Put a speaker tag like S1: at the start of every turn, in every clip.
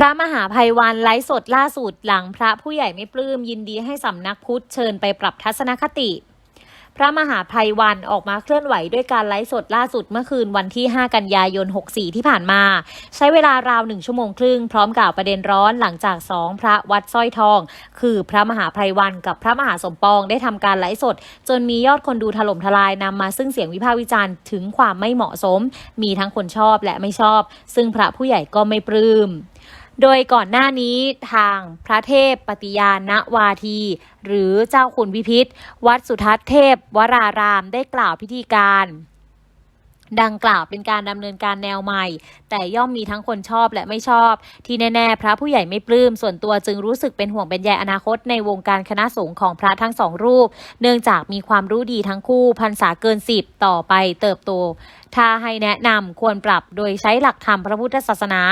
S1: พระมหาภัยวันไลฟ์สดล่าสุดหลังพระผู้ใหญ่ไม่ปลื้มยินดีให้สำนักพุทธเชิญไปปรับทัศนคติ พระมหาภัยวันออกมาเคลื่อนไหวด้วยการไลฟ์สดล่าสุดเมื่อคืนวันที่ 5 กันยายน 64 ที่ผ่านมา ใช้เวลาราวหนึ่งชั่วโมงครึ่งพร้อมกล่าวประเด็นร้อนหลังจากสองพระวัดสร้อยทอง คือพระมหาภัยวันกับพระมหาสมปองได้ทำการไลฟ์สด จนมียอดคนดูถล่มทลายนำมาซึ่งเสียงวิพากษ์วิจารณ์ถึงความไม่เหมาะสม มีทั้งคนชอบและไม่ชอบ ซึ่งพระผู้ใหญ่ก็ไม่ปลื้ม โดยก่อนหน้านี้ทางพระเทพปฏิญาณวาที หรือเจ้าคุณพิพิธ วัดสุทัศน์เทพ วรารามได้กล่าวพิธีการ ดังกล่าวเป็นการดำเนินการแนวใหม่ แต่ย่อมมีทั้งคนชอบและไม่ชอบ ที่แน่ๆ พระผู้ใหญ่ไม่ปลื้มส่วนตัวจึงรู้สึกเป็นห่วงเป็นใยอนาคตในวงการคณะสงฆ์ของพระทั้งสองรูป เนื่องจากมีความรู้ดีทั้งคู่พรรษาเกินสิบต่อไปเติบโต ถ้าให้แนะนำควรปรับโดยใช้หลักธรรมพระพุทธศาสนา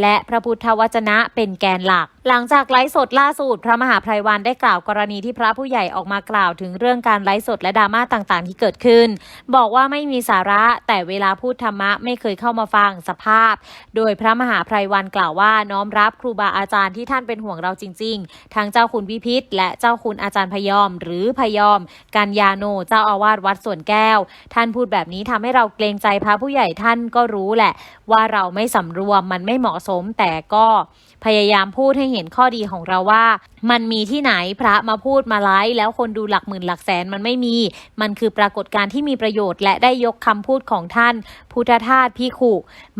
S1: และพระพุทธวจนะเป็นแกนหลัก หลังจากไลฟ์สดล่าสุดพระมหาภัยวันได้กล่าวกรณีที่พระผู้ใหญ่ออกมากล่าวถึงเรื่องการไลฟ์สดและดราม่าต่างๆ ที่เกิดขึ้น บอกว่าไม่มีสาระแต่แต่เวลาพูดธรรมะไม่เคยเข้ามาฟังสภาพ โดยพระมหาภัยวันกล่าวว่าน้อมรับครูบาอาจารย์ที่ท่านเป็นห่วงเราจริง ๆ ทั้งเจ้าคุณพิพิธ และเจ้าคุณอาจารย์พยอม หรือพยอม กันยาโนเจ้าอาวาสวัดสวนแก้ว ท่านพูดแบบนี้ทำให้เราเกรงใจพระผู้ใหญ่ท่านก็รู้แหละ ว่าเราไม่สำรวมมันไม่เหมาะสมแต่ก็พยายามพูดให้เห็นข้อดีของเราว่า มันมีที่ไหนพระมาพูดมาไลฟ์แล้วคนดูหลักหมื่นหลักแสนมันไม่มี มันคือปรากฏการณ์ที่มีประโยชน์ และได้ยกคำพูดของท่าน พุทธทาสพิขุ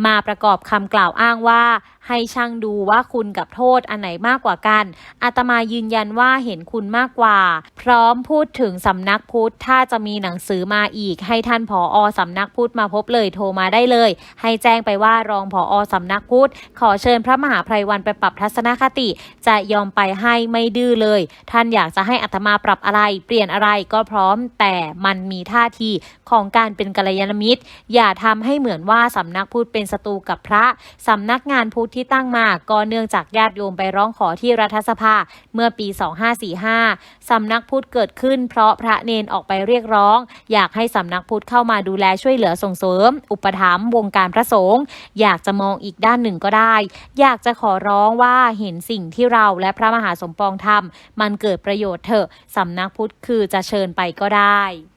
S1: มาประกอบคำกล่าวอ้างว่า ให้ช่างดูว่าคุณกับโทษอันไหนมากกว่ากัน อาตมายืนยันว่าเห็นคุณมากกว่า พร้อมพูดถึงสำนักพุทธถ้าจะมีหนังสือมาอีก ให้ท่านผออสำนักพุทธมาพบเลยโทรมาได้เลย ให้แจ้งไปว่ารองผออสำนักพุทธขอเชิญพระมหาภัยวันไปปรับทัศนคติ จะยอมไปให้ไม่ดื้อเลย ท่านอยากจะให้อาตมาปรับอะไร เปลี่ยนอะไรก็พร้อม แต่มันมีท่าทีของการเป็นกัลยาณมิตรอย่าทำให้เหมือนว่าสำนักพุทธเป็นศัตรูกับพระสำนักงานพุทธที่ตั้งมาก็เนื่องจากญาติโยมไปร้องขอที่รัฐสภาเมื่อปี 2545สำนักพุทธเกิดขึ้น เพราะพระเนนออกไปเรียกร้อง อยากให้สำนักพุทธเข้ามาดูแลช่วยเหลือส่งเสริม อุปถัมภ์วงการพระสงฆ์อยากจะมองอีกด้านหนึ่งก็ได้ อยากจะขอร้องว่าเห็นสิ่งที่เราและพระมหาสมปองทำมันเกิดประโยชน์เถอะสำนักพุทธคือจะเชิญไปก็ได้